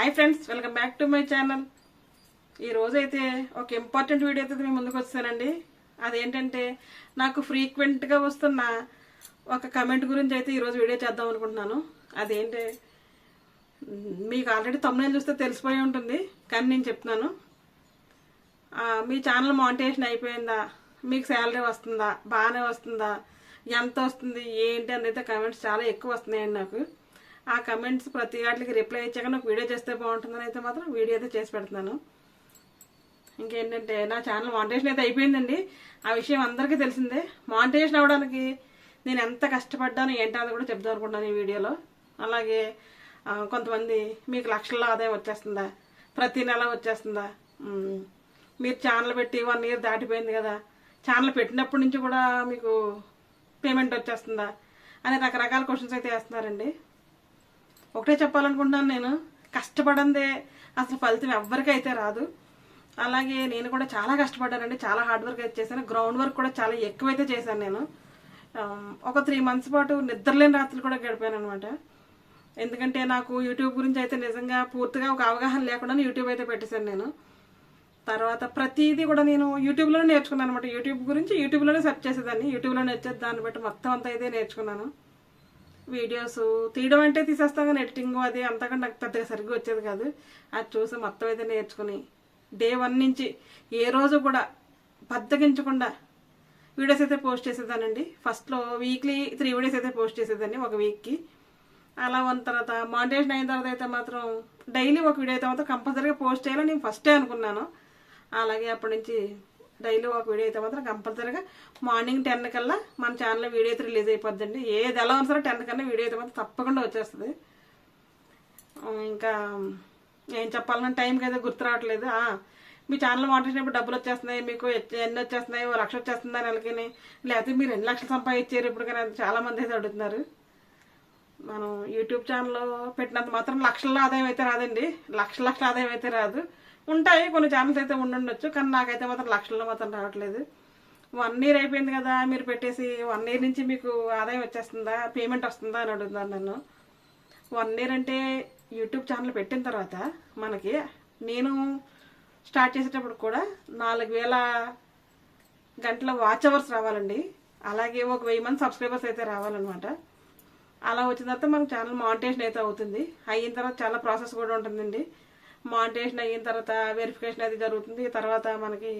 Hi friends welcome back to my channel. ఈ ఒక important video అయితే మేము ముందుకు వచ్చానండి అదేంటంటే నాకు ఫ్రీక్వెంట్గా వస్తున్న ఒక కమెంట్ గురించి అయితే ఈరోజు వీడియో చేద్దాం అనుకుంటున్నాను. అదేంటి మీకు ఆల్రెడీ తమ్ముళ్ళు చూస్తే తెలిసిపోయి ఉంటుంది కానీ నేను చెప్తున్నాను. మీ ఛానల్ మానిటేషన్ అయిపోయిందా? మీకు శాలరీ వస్తుందా? బాగానే వస్తుందా? ఎంత వస్తుంది? ఏంటి అని అయితే కమెంట్స్ చాలా ఎక్కువ వస్తున్నాయండి నాకు. ఆ కమెంట్స్ ప్రతి వాటికి రిప్లై ఇచ్చాక నాకు వీడియో చేస్తే బాగుంటుందని అయితే మాత్రం వీడియో అయితే చేసి పెడుతున్నాను. ఇంకేంటంటే నా ఛానల్ మానిటేషన్ అయితే అయిపోయిందండి. ఆ విషయం అందరికీ తెలిసిందే. మానిటేషన్ అవ్వడానికి నేను ఎంత కష్టపడ్డాను ఏంటో అది కూడా చెప్దాం అనుకుంటున్నాను ఈ వీడియోలో. అలాగే కొంతమంది మీకు లక్షల్లో ఆదాయం వచ్చేస్తుందా? ప్రతి నెల వచ్చేస్తుందా? మీరు ఛానల్ పెట్టి వన్ ఇయర్ దాటిపోయింది కదా. ఛానల్ పెట్టినప్పటి నుంచి కూడా మీకు పేమెంట్ వచ్చేస్తుందా? అనే రకరకాల క్వశ్చన్స్ అయితే వేస్తున్నారండి. ఒకటే చెప్పాలనుకుంటున్నాను నేను. కష్టపడందే అసలు ఫలితం ఎవ్వరికైతే రాదు. అలాగే నేను కూడా చాలా కష్టపడ్డానండి. చాలా హార్డ్ వర్క్ అయితే చేశాను. గ్రౌండ్ వర్క్ కూడా చాలా ఎక్కువైతే చేశాను నేను. ఒక త్రీ మంత్స్ పాటు నిద్రలేని రాత్రులు కూడా గడిపాను అనమాట ఎందుకంటే నాకు యూట్యూబ్ గురించి అయితే నిజంగా పూర్తిగా ఒక అవగాహన లేకుండా యూట్యూబ్ అయితే పెట్టేశాను నేను. తర్వాత ప్రతిదీ కూడా నేను యూట్యూబ్లోనే నేర్చుకున్నాను అనమాట యూట్యూబ్ గురించి యూట్యూబ్లోనే సెర్చ్ చేసేదాన్ని. యూట్యూబ్లో నేర్చేది దాన్ని బట్టి మొత్తం అంతా అయితే నేర్చుకున్నాను. వీడియోస్ తీయడం అంటే తీసేస్తాం కానీ ఎడిటింగ్ అది అంతకంటే నాకు పెద్దగా సరిగ్గా వచ్చేది కాదు. అది చూసి మొత్తం అయితే నేర్చుకుని డే వన్ నుంచి ఏ రోజు కూడా బద్దగించకుండా వీడియోస్ అయితే పోస్ట్ చేసేదానండి. ఫస్ట్లో వీక్లీ త్రీ వీడియోస్ అయితే పోస్ట్ చేసేదాన్ని ఒక వీక్కి. అలా ఉన్న తర్వాత మానిటేషన్ అయిన తర్వాత అయితే మాత్రం డైలీ ఒక వీడియో అయితే మాత్రం కంపల్సరీగా పోస్ట్ చేయాలని నేను ఫస్టే అనుకున్నాను. అలాగే అప్పటి నుంచి డైలీ ఒక వీడియో అయితే మాత్రం కంపల్సరీగా మార్నింగ్ టెన్ కల్లా మన ఛానల్లో వీడియో అయితే రిలీజ్ అయిపోద్దండి. ఏది ఎలా ఉన్నా సరే టెన్ కన్నా వీడియో అయితే మాత్రం తప్పకుండా వచ్చేస్తుంది. ఇంకా ఏం చెప్పాలన్నా టైంకి అయితే గుర్తు రావట్లేదు. మీ ఛానల్ మాట్లాడినప్పుడు డబ్బులు వచ్చేస్తున్నాయి మీకు ఎన్ని వచ్చేస్తున్నాయి ఓ లక్ష వచ్చేస్తుందా నెలకి లేకపోతే మీరు ఎన్ని లక్షలు సంపాదించారు ఇప్పుడు కానీ చాలామంది అయితే అడుగుతున్నారు. మనం యూట్యూబ్ ఛానల్ పెట్టినంత మాత్రం లక్షల ఆదాయం అయితే రాదండి. లక్ష లక్షల ఆదాయం అయితే రాదు. ఉంటాయి కొన్ని ఛానల్స్ అయితే ఉండుండొచ్చు కానీ నాకైతే మాత్రం లక్షల్లో మాత్రం రావట్లేదు. వన్ ఇయర్ అయిపోయింది కదా మీరు పెట్టేసి వన్ ఇయర్ నుంచి మీకు ఆదాయం వచ్చేస్తుందా పేమెంట్ వస్తుందా అని అడుగుతాను నన్ను. వన్ ఇయర్ అంటే యూట్యూబ్ ఛానల్ పెట్టిన తర్వాత మనకి నేను స్టార్ట్ చేసేటప్పుడు కూడా నాలుగు వేల గంటల వాచ్ అవర్స్ రావాలండి. అలాగే ఒక వెయ్యి మంది సబ్స్క్రైబర్స్ అయితే రావాలన్నమాట. అలా వచ్చిన తర్వాత మనకు ఛానల్ మానిటేషన్ అయితే అవుతుంది. అయిన తర్వాత చాలా ప్రాసెస్ కూడా ఉంటుందండి. మానిటేషన్ అయిన తర్వాత వెరిఫికేషన్ అది జరుగుతుంది. తర్వాత మనకి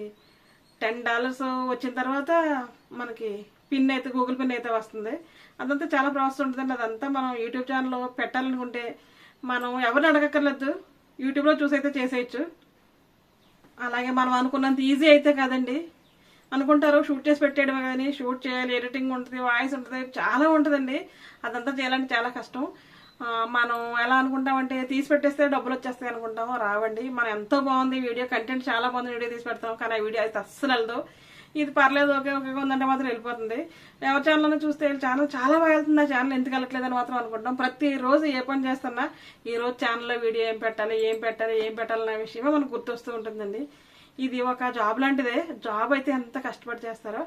టెన్ డాలర్స్ వచ్చిన తర్వాత మనకి పిన్ అయితే గూగుల్ పిన్ అయితే వస్తుంది. అదంతా చాలా ప్రాసెస్ ఉంటుందండి. అదంతా మనం యూట్యూబ్ ఛానల్లో పెట్టాలనుకుంటే మనం ఎవరిని అడగక్కర్లేదు. యూట్యూబ్లో చూసి అయితే చేసేయచ్చు. అలాగే మనం అనుకున్నంత ఈజీ అయితే కాదండి. అనుకుంటారు షూట్ చేసి పెట్టేయడమే కానీ షూట్ చేయాలి ఎడిటింగ్ ఉంటుంది వాయిస్ ఉంటుంది చాలా ఉంటుందండి. అదంతా చేయాలంటే చాలా కష్టం. మనం ఎలా అనుకుంటామంటే తీసి పెట్టేస్తే డబ్బులు వచ్చేస్తాయి అనుకుంటాము. రావండి. మనం ఎంతో బాగుంది వీడియో. కంటెంట్ చాలా బాగుంది వీడియో తీసి పెడతాం. కానీ ఆ వీడియో అయితే అస్సలు వెళ్ళదు. ఇది పర్లేదు ఓకే ఓకే ఉందంటే మాత్రం వెళ్ళిపోతుంది. ఎవరి ఛానల్ చూస్తే ఛానల్ చాలా బాగా వెళ్తుంది. ఆ ఛానల్ ఎందుకు వెళ్ళట్లేదని మాత్రం అనుకుంటాం. ప్రతిరోజు ఏ పని చేస్తున్నా ఈ రోజు ఛానల్లో వీడియో ఏం పెట్టాలి ఏం పెట్టాలి ఏం పెట్టాలన్న విషయమే మనకు గుర్తొస్తూ ఉంటుందండి. ఇది ఒక జాబ్ లాంటిదే. జాబ్ అయితే ఎంత కష్టపడి చేస్తారో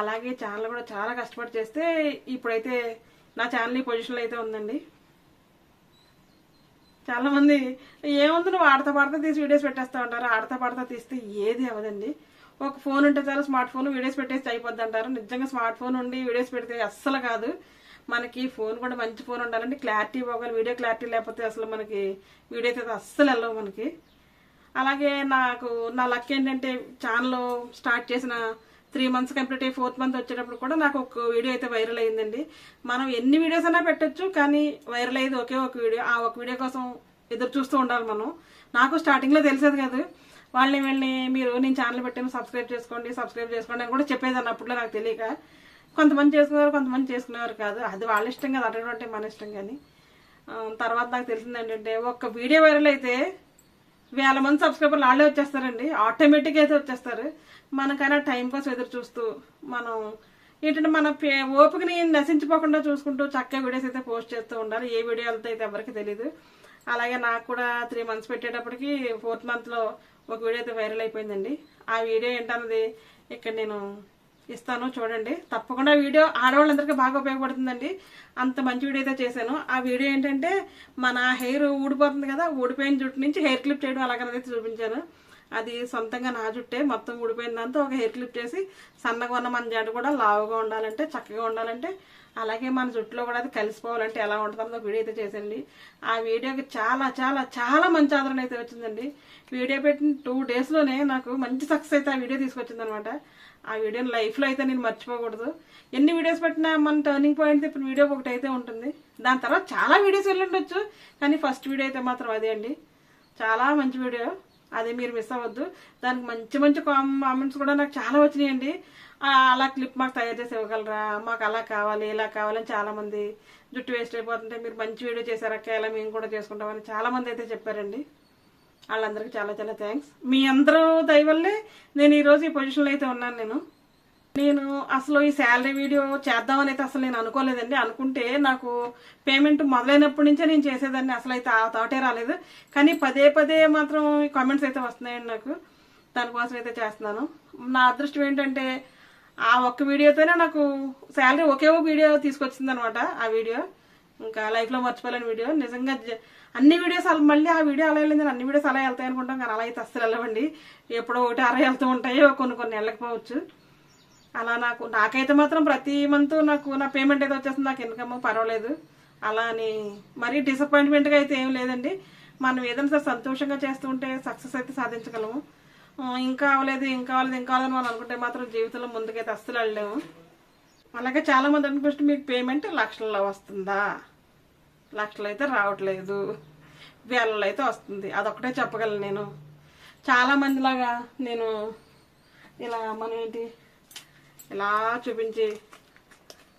అలాగే ఛానల్ కూడా చాలా కష్టపడి చేస్తే ఇప్పుడైతే నా ఛానల్ ఈ పొజిషన్లో అయితే ఉందండి. చాలా మంది ఏముంది నువ్వు ఆడతా పాడతా తీసి వీడియోస్ పెట్టేస్తా ఉంటారు ఆడతా పాడతా తీస్తే ఏది అవ్వదండి. ఒక ఫోన్ ఉంటే చాలు స్మార్ట్ ఫోన్ వీడియోస్ పెట్టేస్తే అయిపోద్ది అంటారు నిజంగా స్మార్ట్ ఫోన్ ఉండి వీడియోస్ పెడితే అస్సలు కాదు. మనకి ఫోన్ కూడా మంచి ఫోన్ ఉండాలండి క్లారిటీ ఇవ్వగలి వీడియో క్లారిటీ లేకపోతే అసలు మనకి వీడియో అయితే అస్సలు వెళ్ళవు మనకి. అలాగే నాకు నా లక్ ఏంటంటే ఛానల్ స్టార్ట్ చేసిన త్రీ మంత్స్ కంప్లీట్ అయ్యి ఫోర్త్ మంత్ వచ్చేటప్పుడు కూడా నాకు ఒక వీడియో అయితే వైరల్ అయిందండి. మనం ఎన్ని వీడియోస్ అయినా పెట్టచ్చు కానీ వైరల్ అయ్యేది ఒకే ఒక వీడియో ఆ ఒక వీడియో కోసం ఎదురు చూస్తూ ఉండాలి మనం. నాకు స్టార్టింగ్లో తెలిసేది కాదు. వాళ్ళని వెళ్ళి మీరు నేను ఛానల్ పెట్టాను సబ్స్క్రైబ్ చేసుకోండి సబ్స్క్రైబ్ చేసుకోండి అని కూడా చెప్పేదాన్ని అప్పట్లో నాకు తెలియక కొంతమంది చేసుకునేవారు కొంతమంది చేసుకునేవారు కాదు. అది వాళ్ళ ఇష్టం కదా అటువంటి మన ఇష్టం కానీ. తర్వాత నాకు తెలిసింది ఏంటంటే ఒక్క వీడియో వైరల్ అయితే వేల మంది సబ్స్క్రైబర్లు వాళ్ళే వచ్చేస్తారండి. ఆటోమేటిక్ అయితే వచ్చేస్తారు. మనకైనా టైం కోసం ఎదురు చూస్తూ మనం ఏంటంటే మన పే- ఓపికని నశించిపోకుండా చూసుకుంటూ చక్కగా వీడియోస్ అయితే పోస్ట్ చేస్తూ ఉండాలి. ఏ వీడియో వెళ్తే అయితే ఎవరికి తెలియదు అలాగే నాకు కూడా త్రీ మంత్స్ పెట్టేటప్పటికి ఫోర్త్ మంత్లో ఒక వీడియో అయితే వైరల్ అయిపోయిందండి. ఆ వీడియో ఏంటన్నది ఇక్కడ నేను ఇస్తాను చూడండి. తప్పకుండా వీడియో ఆడవాళ్ళందరికీ బాగా ఉపయోగపడుతుందండి. అంత మంచి వీడియో అయితే చేశాను. ఆ వీడియో ఏంటంటే మన హెయిర్ ఊడిపోతుంది కదా ఊడిపోయిన జుట్టు నుంచి హెయిర్ క్లిప్ చేయడం అలాగనైతే చూపించాను. అది సొంతంగా నా జుట్టే మొత్తం ఊడిపోయిందంతా ఒక హెయిర్ క్లిప్ చేసి సన్నగా ఉన్న మన జడ కూడా లావుగా ఉండాలంటే చక్కగా ఉండాలంటే అలాగే మన జుట్టులో కూడా అది కలిసిపోవాలంటే ఎలా ఉంటుందో వీడియో అయితే చేసండి ఆ వీడియోకి చాలా చాలా చాలా మంచి ఆదరణ అయితే వచ్చిందండి. వీడియో పెట్టిన టూ డేస్లోనే నాకు మంచి సక్సెస్ అయితే ఆ వీడియో తీసుకొచ్చింది అనమాట ఆ వీడియోని లైఫ్లో అయితే నేను మర్చిపోకూడదు. ఎన్ని వీడియోస్ పెట్టినా మన టర్నింగ్ పాయింట్ ఇప్పుడు వీడియో ఒకటి అయితే ఉంటుంది. దాని తర్వాత చాలా వీడియోస్ వెళ్ళి ఉండొచ్చు. కానీ ఫస్ట్ వీడియో అయితే మాత్రం అదే అండి. చాలా మంచి వీడియో. అదే మీరు మిస్ అవ్వద్దు. దానికి మంచి మంచి కామెంట్స్ కూడా నాకు చాలా వచ్చినాయండి. అలా క్లిప్ మాకు తయారు చేసి ఇవ్వగలరా? మాకు అలా కావాలి ఇలా కావాలని చాలా మంది జుట్టు వేస్ట్ అయిపోతుంటే మీరు మంచి వీడియో చేశారక్క ఇలా మేము కూడా చేసుకుంటామని చాలా మంది అయితే చెప్పారండి. వాళ్ళందరికీ చాలా చాలా థ్యాంక్స్. మీ అందరూ దయవల్లే నేను ఈరోజు ఈ పొజిషన్లో అయితే ఉన్నాను నేను. నేను అసలు ఈ శాలరీ వీడియో చేద్దామని అయితే అసలు నేను అనుకోలేదండి. అనుకుంటే నాకు పేమెంట్ మొదలైనప్పటి నుంచే నేను చేసేదాన్ని. అసలు అయితే ఆ థాటే రాలేదు. కానీ పదే పదే మాత్రం కామెంట్స్ అయితే వస్తున్నాయండి నాకు. దానికోసం అయితే చేస్తున్నాను. నా అదృష్టం ఏంటంటే ఆ ఒక్క వీడియోతోనే నాకు శాలరీ ఒకే ఒక వీడియో తీసుకొచ్చింది అనమాట ఆ వీడియో. ఇంకా లైఫ్లో మర్చిపోలేని వీడియో. నిజంగా జ- అన్ని వీడియోస్ అలా మళ్ళీ ఆ వీడియో అలా వెళ్ళింది అన్ని వీడియోస్ అలా వెళ్తాయి అనుకుంటాం. కానీ అలా అయితే అస్సలు వెళ్ళవండి. ఎప్పుడో ఒకటి అర వెళ్తూ ఉంటాయో కొన్ని కొన్ని వెళ్ళకపోవచ్చు. అలా నాకు నాకైతే మాత్రం ప్రతి మంత్ నాకు నా పేమెంట్ అయితే వచ్చేస్తుంది నాకు ఇన్కమ్ పర్వాలేదు. అలా అని మరీ డిసప్పాయింట్మెంట్గా అయితే ఏం లేదండి. మనం ఏదైనా సరే సంతోషంగా చేస్తూ ఉంటే సక్సెస్ అయితే సాధించగలము. ఇంకా అవ్వలేదు ఇంకా అవ్వలేదు ఇంకా అవ్వలేదు మనం అనుకుంటే మాత్రం జీవితంలో ముందుకైతే అస్సలు వెళ్ళలేము. అలాగే చాలామంది అనుకుంటే మీకు పేమెంట్ లక్షల్లో వస్తుందా? లక్షలు అయితే రావట్లేదు. వేలలో అయితే వస్తుంది. అదొకటే చెప్పగలను నేను. చాలామందిలాగా నేను ఇలా మనం ఏంటి ఇలా చూపించి?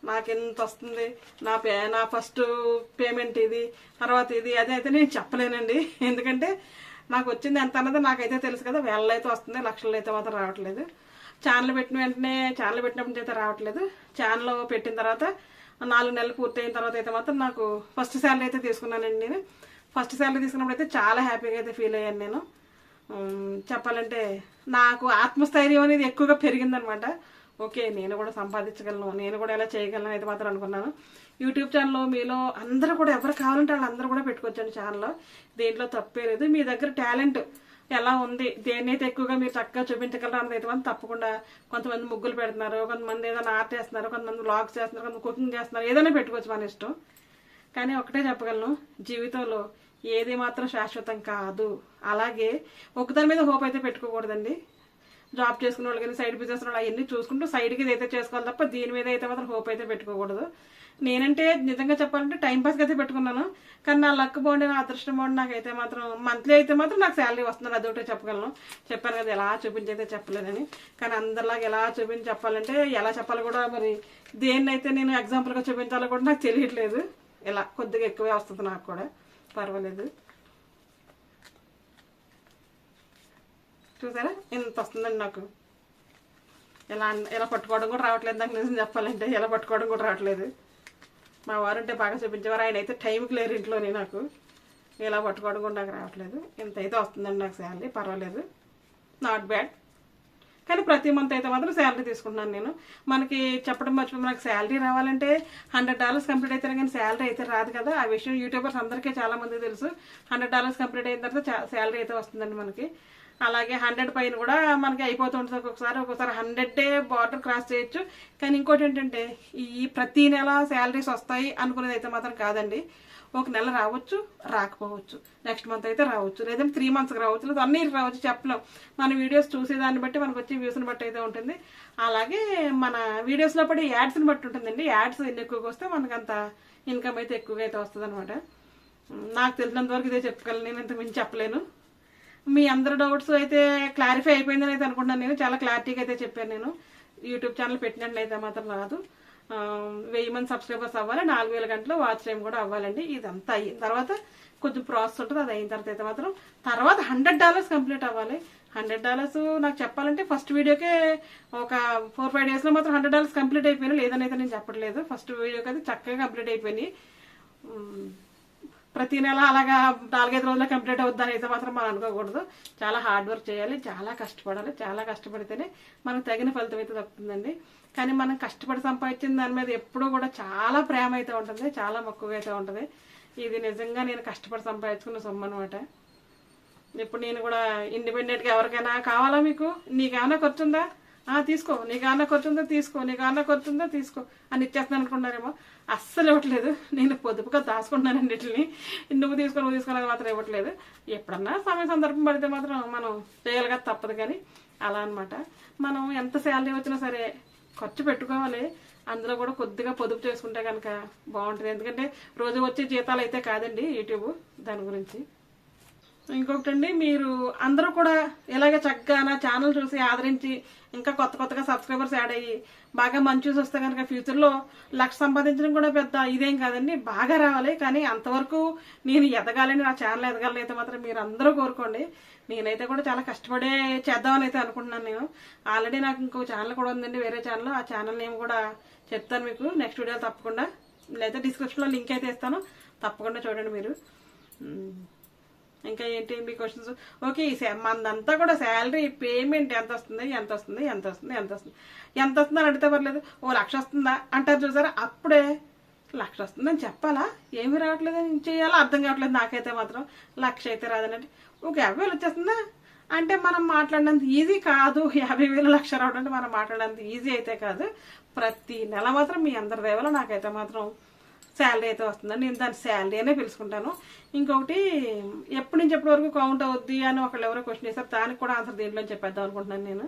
నాకు ఎంత వస్తుంది? నా పే నా ఫస్ట్ పేమెంట్ ఇది తర్వాత ఇది అది అయితే నేను చెప్పలేనండి. ఎందుకంటే నాకు వచ్చింది ఎంత అన్నది నాకైతే తెలుసు కదా. వేలలో అయితే వస్తుంది లక్షల్లో అయితే మాత్రం రావట్లేదు. ఛానల్ పెట్టిన వెంటనే ఛానల్ పెట్టినప్పుడు అయితే రావట్లేదు. ఛానల్ పెట్టిన తర్వాత నాలుగు నెలలు పూర్తయిన తర్వాత అయితే మాత్రం నాకు ఫస్ట్ శాలరీ అయితే తీసుకున్నానండి నేను. ఫస్ట్ శాలరీ తీసుకున్నప్పుడు అయితే చాలా హ్యాపీగా అయితే ఫీల్ అయ్యాను నేను. చెప్పాలంటే నాకు ఆత్మస్థైర్యం అనేది ఎక్కువగా పెరిగిందనమాట. ఓకే నేను కూడా సంపాదించగలను నేను కూడా ఎలా చేయగలను అయితే మాత్రం అనుకున్నాను. యూట్యూబ్ ఛానల్లో మీలో అందరూ కూడా ఎవరు కావాలంటే వాళ్ళందరూ కూడా పెట్టుకోవచ్చండి ఛానల్లో. దేంట్లో తప్పే లేదు. మీ దగ్గర టాలెంట్ ఎలా ఉంది? దేన్నైతే ఎక్కువగా మీరు చక్కగా చూపించగలరు అన్నది అయితే తప్పకుండా కొంతమంది ముగ్గులు పెడుతున్నారు కొంతమంది ఏదైనా ఆర్ట్ చేస్తున్నారు కొంతమంది బ్లాగ్స్ చేస్తున్నారు కొంతమంది కుకింగ్ చేస్తున్నారు ఏదైనా పెట్టుకోవచ్చు మన ఇష్టం. కానీ ఒకటే చెప్పగలను జీవితంలో ఏది మాత్రం శాశ్వతం కాదు. అలాగే ఒకదాని మీద హోప్ అయితే పెట్టుకోకూడదండి. జాబ్ చేసుకునే వాళ్ళు కానీ సైడ్ బిజినెస్ వాళ్ళు అవన్నీ చూసుకుంటూ సైడ్కి ఇది అయితే చేసుకోవాలి తప్ప దీని మీద అయితే మాత్రం హోప్ అయితే పెట్టుకోకూడదు. నేనంటే నిజంగా చెప్పాలంటే టైం పాస్కి అయితే పెట్టుకున్నాను. కానీ నా లక్ బాగుండే నా అదృష్టం బాగుండి నాకైతే మాత్రం మంత్లీ అయితే మాత్రం నాకు శాలరీ వస్తుంది. అదొకటే చెప్పగలను. చెప్పాను కదా ఎలా చూపించి అయితే చెప్పలేనని. కానీ అందరిలాగా ఎలా చూపించి చెప్పాలంటే ఎలా చెప్పాలో కూడా మరి దేన్నైతే నేను ఎగ్జాంపుల్గా చూపించాలో కూడా నాకు తెలియట్లేదు. ఇలా కొద్దిగా ఎక్కువే వస్తుంది నాకు కూడా. పర్వాలేదు. చూసారా? ఇంత వస్తుందండి నాకు. ఇలా ఇలా పట్టుకోవడం కూడా రావట్లేదు నాకు నిజం చెప్పాలంటే. ఇలా పట్టుకోవడం కూడా రావట్లేదు. మా వారు ఉంటే బాగా చూపించేవారు. ఆయన అయితే టైంకి లేరు ఇంట్లోనే నాకు. ఇలా పట్టుకోవడం కూడా నాకు రావట్లేదు. ఇంత అయితే వస్తుందండి నాకు శాలరీ. పర్వాలేదు. నాట్ బ్యాడ్ కానీ ప్రతి మంత్ అయితే మాత్రం శాలరీ తీసుకుంటున్నాను నేను. మనకి చెప్పడం మర్చిపోయి మనకి శాలరీ రావాలంటే హండ్రెడ్ డాలర్స్ కంప్లీట్ అయితేనే కానీ శాలరీ అయితే రాదు కదా. ఆ విషయం యూట్యూబర్స్ అందరికీ చాలామంది తెలుసు. హండ్రెడ్ డాలర్స్ కంప్లీట్ అయిన తర్వాత శాలరీ అయితే వస్తుందండి మనకి. అలాగే హండ్రెడ్ పైన కూడా మనకి అయిపోతుంటుంది ఒక్కొక్కసారి. ఒక్కొక్కసారి హండ్రెడ్ డే బార్డర్ క్రాస్ చేయొచ్చు. కానీ ఇంకోటి ఏంటంటే ఈ ప్రతి నెల శాలరీస్ వస్తాయి అనుకునేది అయితే మాత్రం కాదండి. ఒక నెల రావచ్చు రాకపోవచ్చు. నెక్స్ట్ మంత్ అయితే రావచ్చు. లేదంటే త్రీ మంత్స్కి రావచ్చు. లేదా అన్ని రావచ్చు. చెప్పలేం. మన వీడియోస్ చూసేదాన్ని బట్టి మనకు వచ్చే వ్యూస్ని బట్టి అయితే ఉంటుంది. అలాగే మన వీడియోస్లో పడి యాడ్స్ని బట్టి ఉంటుందండి. యాడ్స్ ఎన్ని ఎక్కువగా వస్తే మనకు అంత ఇన్కమ్ అయితే ఎక్కువగా అయితే వస్తుంది నాకు తెలిసినంత వరకు ఇదే చెప్పగలను నేను ఇంత మించి చెప్పలేను. మీ అందరి డౌట్స్ అయితే క్లారిఫై అయిపోయిందని అయితే అనుకుంటున్నాను నేను. చాలా క్లారిటీగా అయితే చెప్పాను నేను. యూట్యూబ్ ఛానల్ పెట్టినట్లయితే మాత్రం రాదు. వెయ్యి మంది సబ్స్క్రైబర్స్ అవ్వాలి నాలుగు వేల గంటలు వాచ్ టైం కూడా అవ్వాలండి. ఇదంతా అయిన తర్వాత కొంచెం ప్రాసెస్ ఉంటుంది అది అయిన తర్వాత అయితే మాత్రం. తర్వాత హండ్రెడ్ డాలర్స్ కంప్లీట్ అవ్వాలి. హండ్రెడ్ డాలర్స్ నాకు చెప్పాలంటే ఫస్ట్ వీడియోకే ఒక ఫోర్ ఫైవ్ డేస్లో మాత్రం హండ్రెడ్ డాలర్స్ కంప్లీట్ అయిపోయినాయి. లేదని అయితే నేను చెప్పట్లేదు. ఫస్ట్ వీడియోకి అయితే చక్కగా కంప్లీట్ అయిపోయినాయి. ప్రతి నెల అలాగా నాలుగైదు రోజుల్లో కంప్లీట్ అవుద్దని అయితే మాత్రం మనం అనుకోకూడదు. చాలా హార్డ్ వర్క్ చేయాలి చాలా కష్టపడాలి చాలా కష్టపడితేనే మనకు తగిన ఫలితం అయితే దక్కుతుందండి. కానీ మనం కష్టపడి సంపాదించిన దాని మీద ఎప్పుడూ కూడా చాలా ప్రేమ అయితే ఉంటుంది చాలా మక్కువ అయితే ఉంటుంది. ఇది నిజంగా నేను కష్టపడి సంపాదించుకున్న సొమ్ము అనమాట ఇప్పుడు నేను కూడా ఇండిపెండెంట్గా ఎవరికైనా కావాలా మీకు? నీకేమైనా ఖర్చు ఉందా తీసుకో నీకు అన్న ఉందా తీసుకో నీకు అన్న ఉందా తీసుకో అని ఇచ్చేస్తాను అనుకున్నారేమో అస్సలు ఇవ్వట్లేదు. నేను పొదుపుగా దాచుకుంటున్నాను అన్నిటిని. నువ్వు తీసుకో నువ్వు తీసుకున్నది మాత్రం ఇవ్వట్లేదు. ఎప్పుడన్నా సమయ సందర్భం పడితే మాత్రం మనం చేయాలిగా తప్పదు కానీ అలా అన్నమాట. మనం ఎంత శాలరీ వచ్చినా సరే ఖర్చు పెట్టుకోవాలి. అందులో కూడా కొద్దిగా పొదుపు చేసుకుంటే కనుక బాగుంటుంది. ఎందుకంటే రోజు వచ్చే జీతాలు అయితే కాదండి యూట్యూబ్ దాని గురించి. ఇంకొకటండి మీరు అందరూ కూడా ఇలాగే చక్కగా నా ఛానల్ చూసి ఆదరించి ఇంకా కొత్త కొత్తగా సబ్స్క్రైబర్స్ యాడ్ అయ్యి బాగా మంచి చూసి వస్తే కనుక ఫ్యూచర్లో లక్ష సంపాదించడం కూడా పెద్ద ఇదేం కాదండి బాగా రావాలి. కానీ అంతవరకు నేను ఎదగాలని నా ఛానల్ ఎదగాలని అయితే మాత్రం మీరు అందరూ కోరుకోండి. నేనైతే కూడా చాలా కష్టపడే చేద్దామని అయితే అనుకుంటున్నాను నేను. ఆల్రెడీ నాకు ఇంకో ఛానల్ కూడా ఉందండి వేరే ఛానల్ ఆ ఛానల్ నేమ్ కూడా చెప్తాను మీకు. నెక్స్ట్ వీడియో తప్పకుండా. లేదా డిస్క్రిప్షన్లో లింక్ అయితే ఇస్తాను. తప్పకుండా చూడండి మీరు. ఇంకా ఏంటి మీ క్వశ్చన్స్ ఓకే ఈ శా- మనదంతా కూడా శాలరీ పేమెంట్ ఎంత వస్తుంది ఎంత వస్తుంది ఎంత వస్తుంది ఎంత వస్తుంది? ఎంత వస్తుంది అని అడిగితే పర్లేదు. ఓ లక్ష వస్తుందా? అంటారు చూసారా? అప్పుడే లక్ష వస్తుందని చెప్పాలా? ఏమి రావట్లేదు ఏం చేయాలో అర్థం కావట్లేదు నాకైతే మాత్రం. లక్ష అయితే రాదనంటే ఒక యాభై వేలు వచ్చేస్తుందా? అంటే మనం మాట్లాడినంత ఈజీ కాదు. యాభై వేలు లక్ష రావడం అంటే మనం మాట్లాడినంత ఈజీ అయితే కాదు. ప్రతి నెల మాత్రం మీ అందరి దేవలో నాకైతే మాత్రం శాలరీ అయితే వస్తుందని నేను దాని శాలరీ అనే పిలుచుకుంటాను. ఇంకొకటి ఎప్పటి నుంచి ఎప్పటి వరకు కౌంట్ అవుద్ది అని ఒకళ్ళు ఎవరో క్వశ్చన్ చేశారు దానికి కూడా ఆన్సర్ దీంట్లో చెప్పేద్దాం అనుకుంటున్నాను నేను.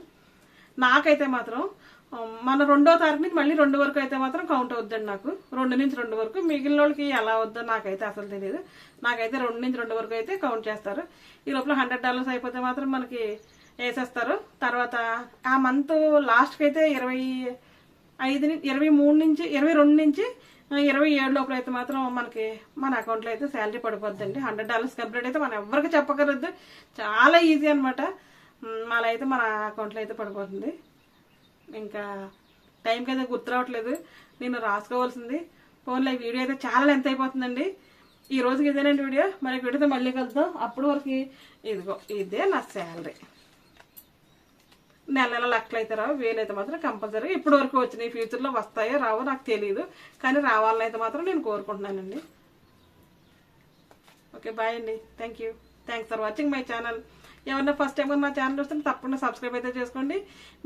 నాకైతే మాత్రం మన రెండో తారీఖు నుంచి మళ్ళీ రెండు వరకు అయితే మాత్రం కౌంట్ అవుద్దండి నాకు. రెండు నుంచి రెండు వరకు. మిగిలిన వాళ్ళకి ఎలా అవుద్దో నాకైతే అసలు తెలియదు. నాకైతే రెండు నుంచి రెండు వరకు అయితే కౌంట్ చేస్తారు. ఈ లోపల హండ్రెడ్ డాలర్స్ అయిపోతే మాత్రం మనకి వేసేస్తారు. తర్వాత ఆ మంత్ లాస్ట్కి అయితే ఇరవై ఐదు ఇరవై మూడు నుంచి ఇరవై రెండు నుంచి ఇరవై ఏడు లోపల అయితే మాత్రం మనకి మన అకౌంట్లో అయితే శాలరీ పడిపోద్దండి. హండ్రెడ్ డాలర్స్ కంప్లీట్ అయితే మనం ఎవరికి చెప్పగలదు చాలా ఈజీ అనమాట అలా అయితే మన అకౌంట్లో అయితే పడిపోతుంది. ఇంకా టైంకి అయితే గుర్తు రావట్లేదు. నేను రాసుకోవాల్సింది. ఫోన్లో వీడియో అయితే చాలా లెంత్ అయిపోతుందండి. ఈ రోజుకి ఇదేనండి వీడియో. మరి వీడియోతో మళ్ళీ కలుద్దాం. అప్పటి వరకు ఇదిగో ఇదే నా శాలరీ నెల నెల లెక్కలు అయితే రావు. వేలైతే మాత్రం కంపల్సరీ ఇప్పటి వరకు వచ్చినాయి. ఫ్యూచర్లో వస్తాయో రావో నాకు తెలియదు కానీ రావాలని అయితే మాత్రం నేను కోరుకుంటున్నానండి. ఓకే బాయ్ అండి. Thank you thanks for watching my channel ఎవరైనా ఫస్ట్ టైం నా ఛానల్ చూస్తే తప్పకుండా సబ్స్క్రైబ్ అయితే చేసుకోండి.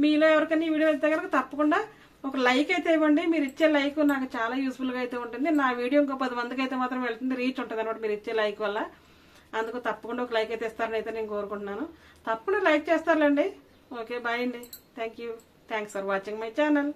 మీలో ఎవరికైనా ఈ వీడియో అయితే కనుక తప్పకుండా ఒక లైక్ అయితే ఇవ్వండి. మీరు ఇచ్చే లైక్ నాకు చాలా యూస్ఫుల్గా అయితే ఉంటుంది. నా వీడియో ఇంకో పది మందికి అయితే మాత్రం వెళ్తుంది. రీచ్ ఉంటుంది అనమాట మీరు ఇచ్చే లైక్ వల్ల. అందుకు తప్పకుండా ఒక లైక్ అయితే ఇస్తారని అయితే నేను కోరుకుంటున్నాను. తప్పకుండా లైక్ చేస్తారులేండి. ఓకే బాయ్ అండి thank you thanks for watching my channel